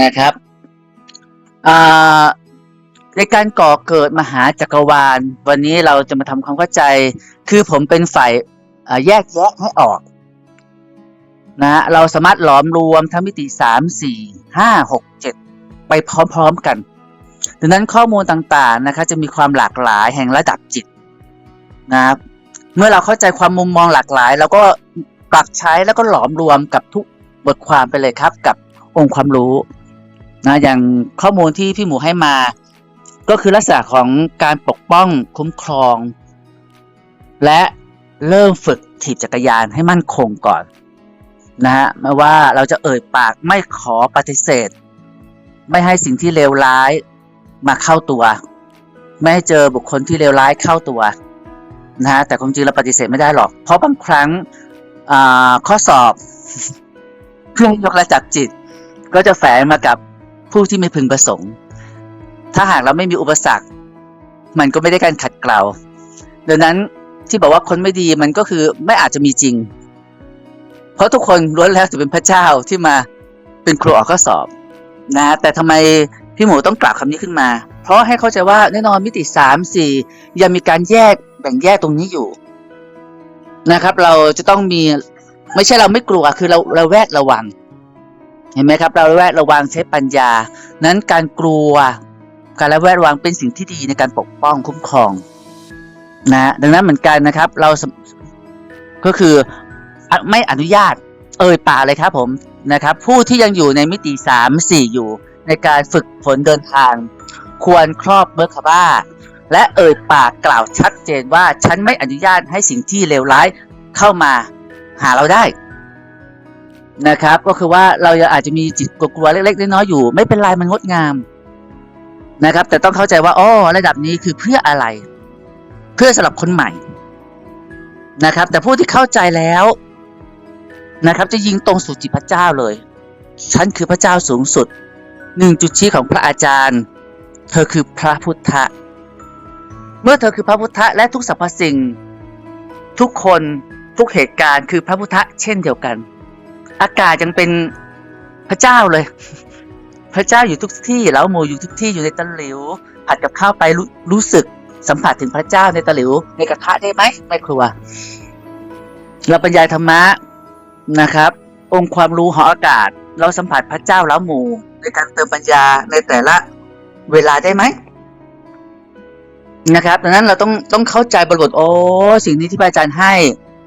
นะครับอ่าในการก่อเกิดมหาจักรวาล วันนี้เราจะมาทำความเข้าใจ คือผมเป็นฝ่ายอ่าแยกแยะให้ออกนะฮะเราสามารถหลอมรวมทั้งมิติสามสี่ห้าหกเจ็ดไปพร้อมๆกัน ดังนั้นข้อมูลต่างๆนะครับจะมีความหลากหลายแห่งระดับจิตนะครับเมื่อเราเข้าใจความมุมมองหลากหลาย เราก็ปรับใช้แล้วก็หลอมรวมกับทุกบทความไปเลยครับกับ องค์ความรู้นะอย่างข้อมูลที่พี่หมูให้มา ก็คือลักษณะของการปกป้องคุ้มครอง และเริ่มฝึกถีบจักรยานให้มั่นคงก่อนนะฮะไม่ว่าเราจะเอ่ยปากไม่ขอปฏิเสธ ไม่ให้สิ่งที่เลวร้ายมาเข้าตัว ไม่ให้เจอบุคคลที่เลวร้ายเข้าตัวนะฮะแต่ความจริงเราปฏิเสธไม่ได้หรอก เพราะบางครั้งอ่าข้อสอบ เพื่อยกระดับจิต ก็จะแฝงมากับผู้ที่ไม่พึงประสงค์ ถ้าหากเราไม่มีอุปสรรค มันก็ไม่ได้การขัดเกลาดังนั้นที่บอกว่าคนไม่ดีมันก็คือไม่อาจจะมีจริง เพราะทุกคนล้วนแล้วจะเป็นพระเจ้าที่มาเป็นครูออกข้อสอบนะแต่ทำไมพี่หมูต้องกล่าวคำนี้ขึ้นมา เพราะให้เข้าใจว่าแน่นอนมิติสามสี่ยังมีการแยกแบ่งแยกตรงนี้อยู่นะครับ เราจะต้องมีไม่ใช่เราไม่กลัวคือเราเราแวดระวัง เห็นไหมครับ เราแวดระวังใช้ปัญญา นั้นการกลัว การระแวดระวังเป็นสิ่งที่ดีในการปกป้องคุ้มครองนะดังนั้นเหมือนกันนะครับ เราก็คือไม่อนุญาต เอ่ยปากเลยครับผมนะครับ ผู้ที่ยังอยู่ในมิติสามสี่อยู่ ในการฝึกฝนเดินทาง ควรครอบเมอร์คาบ้า และเอ่ยปากกล่าวชัดเจนว่า ฉันไม่อนุญาตให้สิ่งที่เลวร้ายเข้ามาหาเราได้ นะครับ ก็คือว่าเราอาจจะมีจิตกลัวๆเล็ก ๆ น้อยๆอยู่ ไม่เป็นไรมันงดงามนะครับ แต่ต้องเข้าใจว่าอ๋อระดับนี้คือเพื่ออะไร เพื่อสำหรับคนใหม่นะครับ แต่ผู้ที่เข้าใจแล้วนะครับ จะยิงตรงสู่จิตพระเจ้าเลยฉันคือพระเจ้าสูงสุดหนึ่งจุดชี้ของพระอาจารย์ เธอคือพระพุทธะเมื่อเธอคือพระพุทธะและทุกสรรพสิ่ง ทุกคนทุกเหตุการณ์คือพระพุทธะเช่นเดียวกัน อากาศยังเป็นพระเจ้าเลย พระเจ้าอยู่ทุกที่แล้วโมอยู่ทุกที่อยู่ในตะหลิว ผัดกับข้าวไปรู้รู้สึกสัมผัสถึงพระเจ้าในตะหลิว ในกระทะได้ไหมไม่ครัว เราบรรยายธรรมะนะครับ องค์ความรู้หออากาศ เราสัมผัสพระเจ้าแล้วหมู่ในการเติมปัญญาในแต่ละเวลาได้ไหมนะครับดังนั้นเราต้องต้องเข้าใจบริบทโอ้สิ่งนี้ที่พระอาจารย์ให้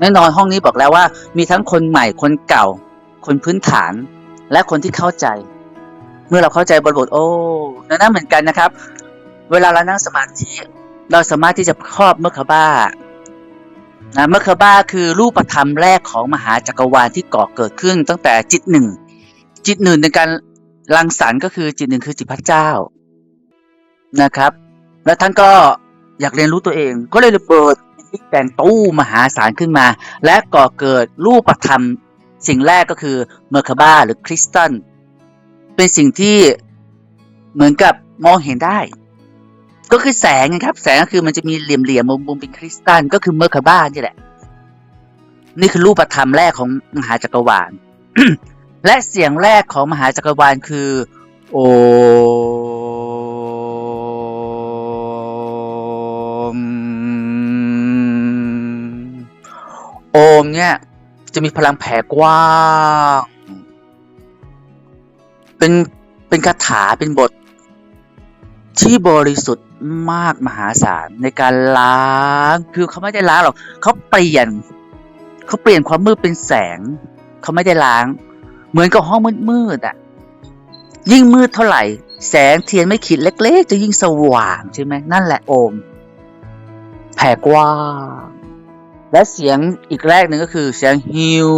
แน่นอนห้องนี้บอกแล้วว่า มีทั้งคนใหม่คนเก่า คนพื้นฐาน และคนที่เข้าใจ เมื่อเราเข้าใจบริบทโอ้ดังนั้นเหมือนกันนะครับ เวลาเรานั่งสมาธิเราสามารถที่จะครอบเมคคาบ้านะเมคคาบ้าคือรูปธรรมแรกของมหาจักรวาลที่ก่อเกิดขึ้นตั้งแต่จิตหนึ่ง จิตหนึ่งในการรังสรรค์ก็คือจิตหนึ่งคือจิตพระเจ้านะครับ แล้วท่านก็อยากเรียนรู้ตัวเอง ก็เลยเปิดบิ๊กแบงตู้มหาศาลขึ้นมา และก่อเกิดรูปธรรม สิ่งแรกก็คือเมอร์คาบ้าหรือคริสตัลเป็นสิ่งที่เหมือนกับมองเห็นได้ ก็คือแสงนะครับ แสงก็คือมันจะมีเหลี่ยมๆมุมๆเป็นคริสตัลก็คือเมอร์คาบ้านี่แหละ นี่คือรูปธรรมแรกของมหาจักรวาล และเสียงแรกของมหาจักรวาลคือ โอมโอมเนี่ย จะมีพลังแผ่กว้าง เป็นเป็นคาถาเป็นบท ที่บริสุทธิ์มากมหาศาลในการล้างคือเขาไม่ได้ล้างหรอกเขาเปลี่ยนเขาเปลี่ยนความมืดเป็นแสงเขาไม่ได้ล้าง เหมือนกับห้องมืดๆอะ ยิ่งมืดเท่าไหร่ แสงเทียนไม่ขีดเล็ก ๆ จะยิ่งสว่างใช่ไหมนั่นแหละโอม แผ่กว้าง และเสียงอีกแรกหนึ่งก็คือเสียงฮิว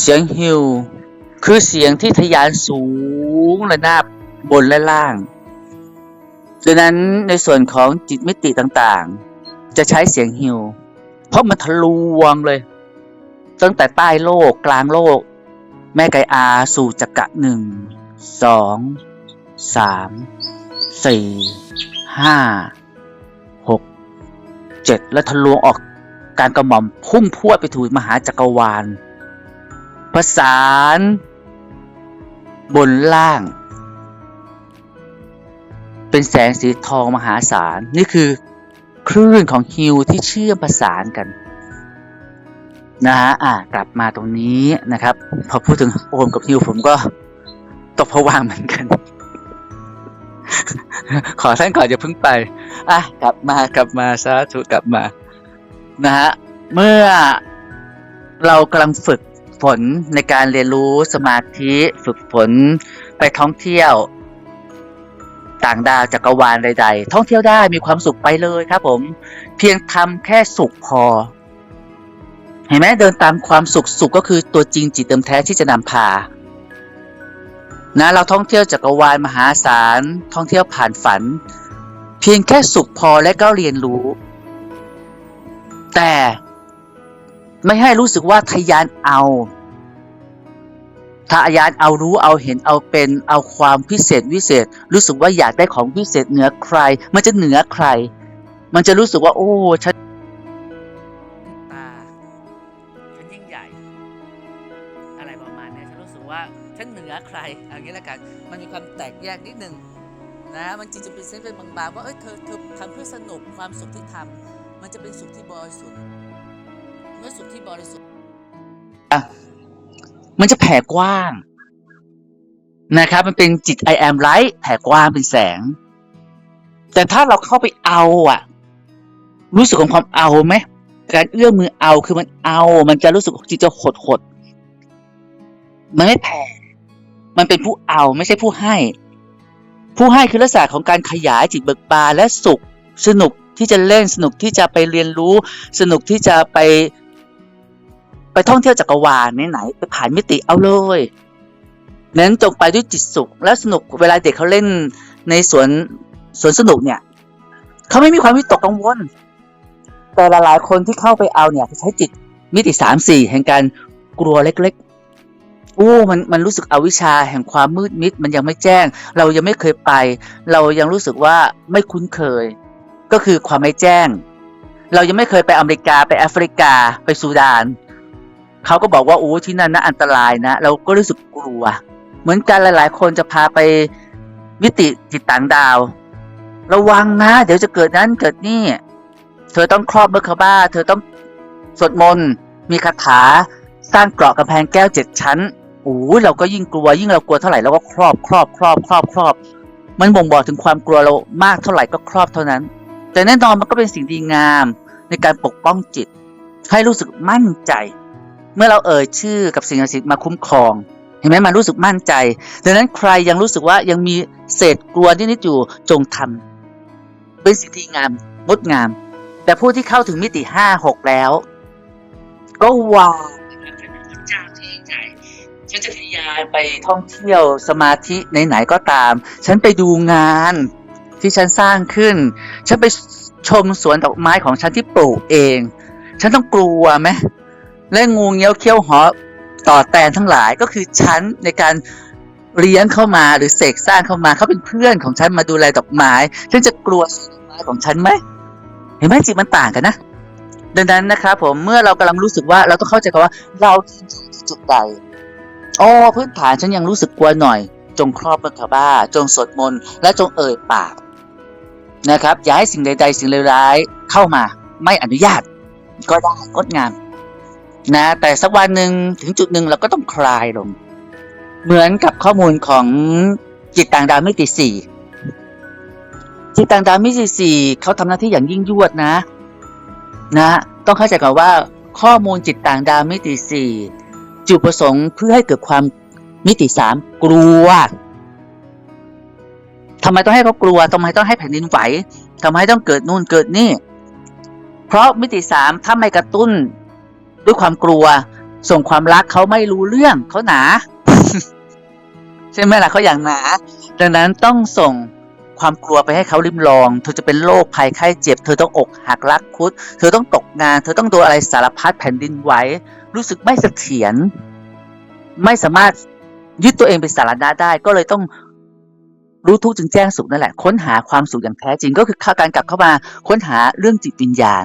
เสียงฮิวคือเสียงที่ทะยานสูงระนาบบนและล่างดังนั้นในส่วนของจิตมิติต่างๆ จะใช้เสียงฮิวเพราะมันทะลวงเลย ตั้งแต่ใต้โลกกลางโลก แม่ไก่อาสู่จักระหนึ่งสอง สามสี่ห้าหกเจ็ดแล้วทะลวงออกการกระหม่อมพุ่งพรวดไปถูมหาจักรวาลประสาน บนล่าง เป็นแสงสีทองมหาศาล นี่คือคลื่นของฮิวที่เชื่อมประสานกัน นะฮะอะกลับมาตรงนี้นะครับ พอพูดถึงโอมกับฮิวผมก็ตกผวางเหมือนกัน ขอท่านก่อนอย่าเพิ่งไปอะกลับมากลับมาสาธุกลับมานะฮะเมื่อเรากำลังฝึกฝนในการเรียนรู้สมาธิฝึกฝนไปท่องเที่ยว ต่างดาวจักรวาลใด ๆ ท่องเที่ยวได้มีความสุขไปเลยครับ ผม เพียงทำแค่สุขพอ เห็นไหมเดินตามความสุขสุขก็คือตัวจริงจิตเติมแท้ที่จะนำพา นะเราท่องเที่ยวจักรวาลมหาศาล ท่องเที่ยวผ่านฝัน เพียงแค่สุขพอและก็เรียนรู้ แต่ไม่ให้รู้สึกว่าทยานเอาทะยานเอารู้เอาเห็นเอาเป็นเอาความพิเศษวิเศษ รู้สึกว่าอยากได้ของพิเศษเหนือใคร มันจะเหนือใคร มันจะรู้สึกว่า โอ้ฉันตาฉันยิ่งใหญ่ อะไรประมาณนี้ฉันรู้สึกว่าฉันเหนือใคร งี้ละกัน มันมีความแตกแยกนิดนึงนะมันจริงจะเป็นเส้นเป็นบางๆว่าเอ้ยเธอเธอทำเพื่อสนุกความสุขที่ทำมันจะเป็นสุขที่บริสุทธิ์เมื่อสุขที่บริสุทธิ์อะมันจะแผ่กว้างนะครับ มันเป็นจิต I am light แผ่กว้างเป็นแสง แต่ถ้าเราเข้าไปเอาอะ รู้สึกของความเอาไหมการเอื้อมมือเอาคือมันเอา มันจะรู้สึกจิตจะหดหดมันไม่แผ่ มันเป็นผู้เอาไม่ใช่ผู้ให้ ผู้ให้คือลักษณะของการขยายจิตเบิกบานและสุข สนุกที่จะเล่นสนุกที่จะไปเรียนรู้ สนุกที่จะไป ไปท่องเที่ยวจักรวาลไหนๆไปผ่านมิติเอาเลยนั้นจงไปด้วยจิตสุข และสนุกเวลาเด็กเขาเล่นในสวนสวนสนุกเนี่ยเขาไม่มีความวิตกกังวล แต่หลายๆคนที่เข้าไปเอาเนี่ยใช้จิตมิติสามสี่แห่งการกลัวเล็กๆ โอ้มันมันรู้สึกอวิชชาแห่งความมืดมิด มันยังไม่แจ้ง เรายังไม่เคยไป เรายังรู้สึกว่าไม่คุ้นเคย ก็คือความไม่แจ้ง เรายังไม่เคยไปอเมริกาไปแอฟริกาไปซูดานเขาก็บอกว่าโอ้ที่นั่นนะอันตรายนะ เราก็รู้สึกกลัว เหมือนกันหลายๆ คนจะพาไปมิติจิตต่างดาว ระวังนะ เดี๋ยวจะเกิดนั้นเกิดนี่ เธอต้องครอบเมอร์คาบ้า เธอต้องสวดมนต์มีคาถาสร้างเกราะกำแพงแก้วเจ็ดชั้น โอ้ยเราก็ยิ่งกลัว ยิ่งเรากลัวเท่าไหร่เราก็ครอบครอบครอบครอบครอบ มันบ่งบอกถึงความกลัวเรามากเท่าไหร่ก็ครอบเท่านั้น แต่แน่นอนมันก็เป็นสิ่งดีงามในการปกป้องจิต ให้รู้สึกมั่นใจ เมื่อเราเอ่ยชื่อกับสิ่งศักดิ์สิทธิ์มาคุ้มครองเห็นไหมมันรู้สึกมั่นใจดังนั้นใครยังรู้สึกว่ายังมีเศษกลัวนิดๆอยู่จงทำเป็นสิ่งที่งามงดงาม แต่ผู้ที่เข้าถึงมิติห้าหกแล้ว ก็วางเจ้า ฉันจะทะยานไปท่องเที่ยวสมาธิไหนๆก็ตาม ฉันไปดูงานที่ฉันสร้างขึ้น ฉันไปชมสวนดอกไม้ของฉันที่ปลูกเอง ฉันต้องกลัวไหมและงูเงี้ยวเขี้ยวหอต่อแตนทั้งหลายก็คือฉันในการเลี้ยงเข้ามาหรือเสกสร้างเข้ามาเขาเป็นเพื่อนของฉันมาดูแลดอกไม้ฉันจะกลัวสวนดอกไม้ของฉันไหมเห็นไหมจิตมันต่างกันนะดังนั้นนะครับผมเมื่อเรากำลังรู้สึกว่าเราต้องเข้าใจกันว่าเราอยู่จุดใด อ๋อพื้นฐานฉันยังรู้สึกกลัวหน่อย จงครอบบังคบ้า จงสวดมนต์และจงเอ่ยปากนะครับ อย่าให้สิ่งใด ๆ สิ่งร้ายๆเข้ามา ไม่อนุญาต ก็ได้งดงามนะแต่สักวันหนึ่งถึงจุดหนึ่งเราก็ต้องคลายลง เหมือนกับข้อมูลของจิตต่างดาวมิติสี่จิตต่างดาวมิติสี่เขาทำหน้าที่อย่างยิ่งยวดนะ นะ ต้องเข้าใจก่อนว่าข้อมูลจิตต่างดาวมิติสี่ จุดประสงค์เพื่อให้เกิดความมิติสามกลัวทำไมต้องให้เขากลัวทำไมต้องให้แผ่นดินไหวทำไมต้องเกิดนู่นเกิดนี่ เพราะมิติสามถ้าไม่กระตุ้น ด้วยความกลัว ส่งความรักเขาไม่รู้เรื่องเขาหนา ใช่ไหมล่ะเขาอย่างหนา ดังนั้นต้องส่งความกลัวไปให้เขาริมลอง เธอจะเป็นโรคภัยไข้เจ็บ เธอต้องอกหักรักคุด เธอต้องตกงาน เธอต้องโดนอะไรสารพัดแผ่นดินไหว รู้สึกไม่เสถียรไม่สามารถยึดตัวเองเป็นสาระได้ ก็เลยต้องรู้ทุกจึงแจ้งสุขนั่นแหละ ค้นหาความสุขอย่างแท้จริงก็คือข้าการกลับเข้ามาค้นหาเรื่องจิตวิญญาณ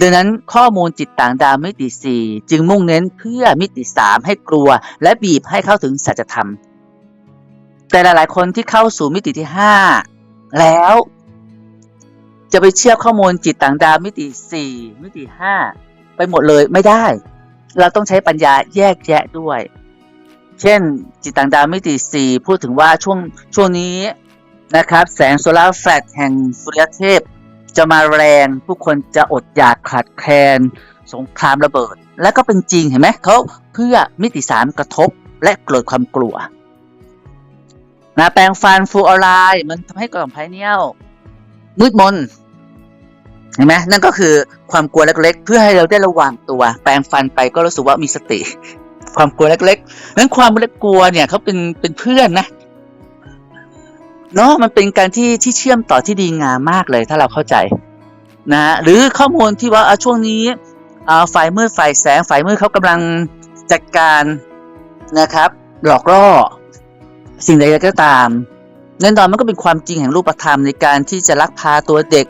ดังนั้นข้อมูลจิตต่างดาวมิติ4จึงมุ่งเน้นเพื่อมิติ3ให้กลัว และบีบให้เข้าถึงสัจธรรม แต่หลายๆคนที่เข้าสู่มิติที่5แล้วจะไปเชื่อข้อมูลจิตต่างดาวมิติ4มิติ5ไปหมดเลยไม่ได้ เราต้องใช้ปัญญาแยกแยะด้วย เช่น จิตต่างดาวมิติ4พูดถึงว่าช่วงช่วงนี้นะครับ แสงโซลาร์แฟลชแห่งสุริยเทพ จะมาแรงผู้คนจะอดอยากขาดแคลน สงครามระเบิด และก็เป็นจริงเห็นไหมเขาเพื่อมิติสามกระทบและเกิดความกลัวนะแปลงฟันฟูออไลน์มันทำให้กล่องภายเนียวมืดมน เห็นไหมนั่นก็คือความกลัวเล็กๆ เพื่อให้เราได้ระวังตัว แปลงฟันไปก็รู้สึกว่ามีสติ ความกลัวเล็กๆนั้นความเล็กกลัวเนี่ยเขาเป็นเป็นเพื่อนนะเนาะมันเป็นการที่ที่เชื่อมต่อที่ดีงามมากเลยถ้าเราเข้าใจนะหรือข้อมูลที่ว่าช่วงนี้อ่าฝ่ายมืดฝ่ายแสงฝ่ายมืดเขากำลังจัดการนะครับ หลอกล่อสิ่งใดก็ตามแน่นอนมันก็เป็นความจริงแห่งรูปธรรมในการที่จะลักพาตัวเด็ก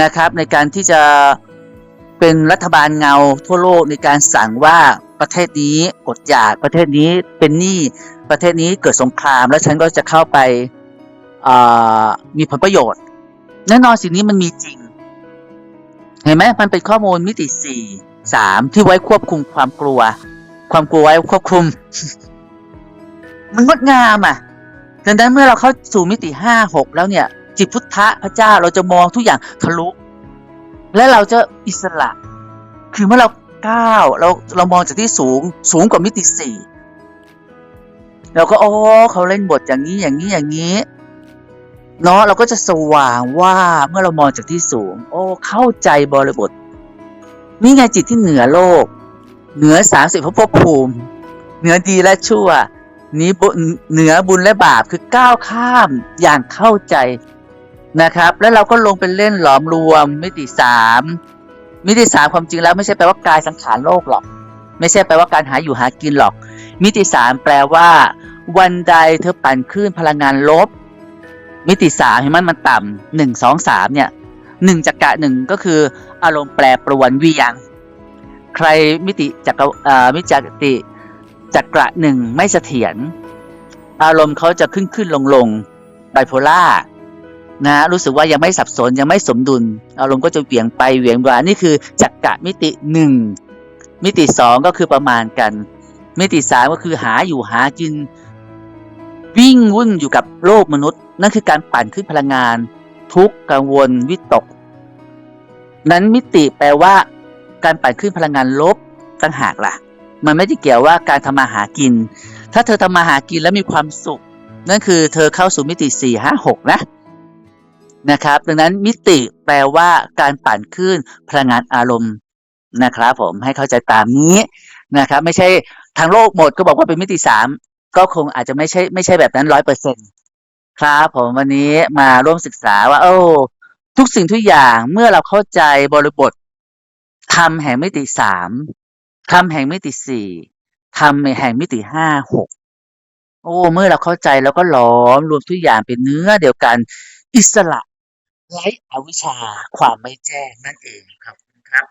นะครับในการที่จะเป็นรัฐบาลเงาทั่วโลกในการสั่งว่าประเทศนี้อดอยากประเทศนี้เป็นหนี้ประเทศนี้เกิดสงคราม แล้วฉันก็จะเข้าไปมีผลประโยชน์ แน่นอนสิ่งนี้มันมีจริง เห็นไหมมันเป็นข้อมูลมิติสี่สามที่ไว้ควบคุมความกลัว ความกลัวไว้ควบคุม มันงดงามอะดังนั้นเมื่อเราเข้าสู่มิติห้าหกแล้วเนี่ย จิตพุทธะพระเจ้าเราจะมองทุกอย่างทะลุ และเราจะอิสระ คือเมื่อเราก้าวเราเรามองจากที่สูงสูงกว่ามิติสี่เราก็โอ้เขาเล่นบทอย่างนี้อย่างนี้อย่างนี้เนาะเราก็จะสว่างว่าเมื่อเรามองจากที่สูง โอ้เข้าใจบริบทนี่ไงจิตที่เหนือโลก เหนือสามสิบภพภูมิ เหนือดีและชั่วนี้เหนือบุญและบาปคือก้าวข้ามอย่างเข้าใจ นะครับ แล้วเราก็ลงไปเล่นหลอมรวมมิติสามมิติสามความจริงแล้วไม่ใช่แปลว่ากายสังขารโลกหรอก ไม่ใช่แปลว่าการหาอยู่หากินหรอก มิติสามแปลว่า วันใดเธอปั่นคลื่นพลังงานลบ มิติสามเห็นมันมันต่ำหนึ่งสองสามเนี่ยหนึ่งจักระหนึ่งก็คืออารมณ์แปรปรวนวียงใครมิติจักรมิจักติจักระหนึ่งไม่เสถียรอารมณ์เขาจะขึ้นขึ้นลงลงไบโพล่า นะรู้สึกว่ายังไม่สับสนยังไม่สมดุล อารมณ์ก็จะเหวี่ยงไปเหวี่ยงมานี่คือจักระมิติหนึ่งมิติสองก็คือประมาณกัน มิติสามก็คือหาอยู่หากิน วิ่งวุ่นอยู่กับโลกมนุษย์ นั่นคือการปั่นขึ้นพลังงาน ทุกข์กังวลวิตก นั้นมิติแปลว่า การปั่นขึ้นพลังงานลบต่างหากล่ะ มันไม่ได้เกี่ยวว่าการทำมาหากิน ถ้าเธอทำมาหากินแล้วมีความสุข นั่นคือเธอเข้าสู่มิติสี่ห้าหกนะ นะครับ ดังนั้นมิติแปลว่าการปั่นขึ้นพลังงานอารมณ์นะครับ ผมให้เข้าใจตามนี้นะครับ ไม่ใช่ทางโลกหมดก็บอกว่าเป็นมิติสามก็คงอาจจะไม่ใช่ไม่ใช่แบบนั้นร้อยเปอร์เซ็นครับผมวันนี้มาร่วมศึกษาว่า โอ้ทุกสิ่งทุกอย่างเมื่อเราเข้าใจบริบทธรรมแห่งมิติสามธรรมแห่งมิติสี่ธรรมแห่งมิติห้าหกโอ้ เมื่อเราเข้าใจแล้วก็หลอมรวมทุกอย่างเป็นเนื้อเดียวกัน อิสระ ไร้อวิชชาความไม่แจ้งนั่นเองครับครับ